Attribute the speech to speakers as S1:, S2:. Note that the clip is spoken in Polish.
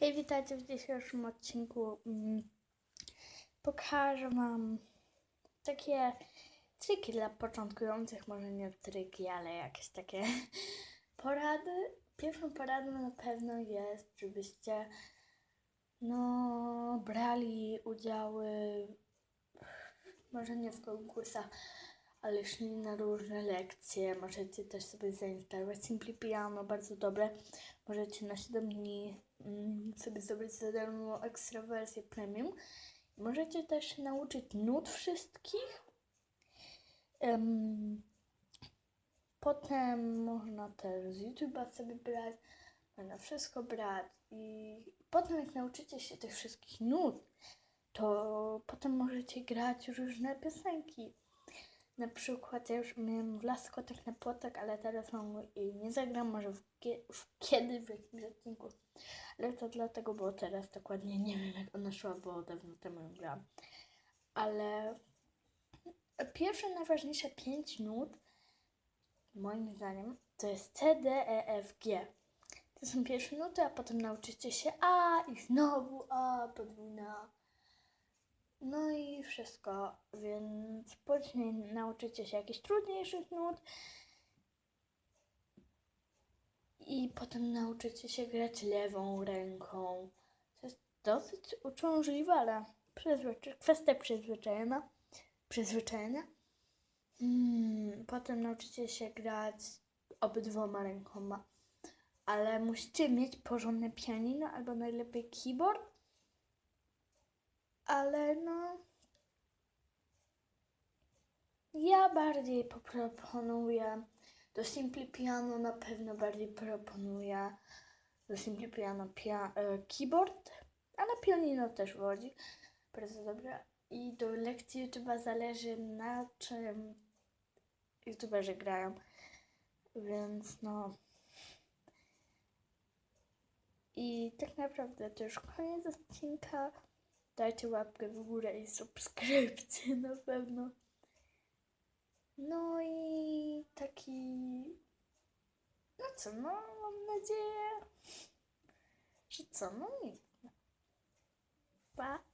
S1: Hej, witajcie w dzisiejszym odcinku. Mm, Pokażę Wam takie triki dla początkujących, może nie triki, ale jakieś takie porady. Pierwszą poradą na pewno jest, żebyście no, brali udziały, może nie w konkursach, ale szli na różne lekcje. Możecie też sobie zainstalować Simply Piano, bardzo dobre. Możecie na 7 dni mm, sobie zrobić za darmo ekstra wersję premium. Możecie też nauczyć nut wszystkich. Em, potem można też z YouTube'a sobie brać, można wszystko brać i potem jak nauczycie się tych wszystkich nut, to potem możecie grać różne piosenki. Na przykład ja już miałem Laskotek na płotek, ale teraz mam i nie zagram, może w, w kiedy w jakimś odcinku. Ale to dlatego, bo teraz dokładnie nie wiem jak ona szła, bo dawno temu ją grałam. Ale pierwsze najważniejsze pięć nut, moim zdaniem, to jest C, D, E, F, G. To są pierwsze nuty, a potem nauczycie się A i znowu A, podwójna A. No i wszystko, więc później nauczycie się jakichś trudniejszych nut i potem nauczycie się grać lewą ręką. To jest dosyć uciążliwe, ale przyzwyczaj- kwestia przyzwyczajenia. przyzwyczajenia. Mm, potem nauczycie się grać obydwoma rękoma, ale musicie mieć porządne pianino albo najlepiej keyboard ale no. Ja bardziej proponuję. Do Simply Piano na pewno bardziej proponuję. Do Simply Piano pia- e, keyboard, a na pianino też wodzi. Bardzo dobre. I do lekcji YouTube'a zależy na czym YouTuberzy grają. Więc no. I tak naprawdę to już koniec odcinka. Dajcie łapkę w górę i subskrypcję na pewno. No i taki. No co, no mam nadzieję, że co, no nic. Pa!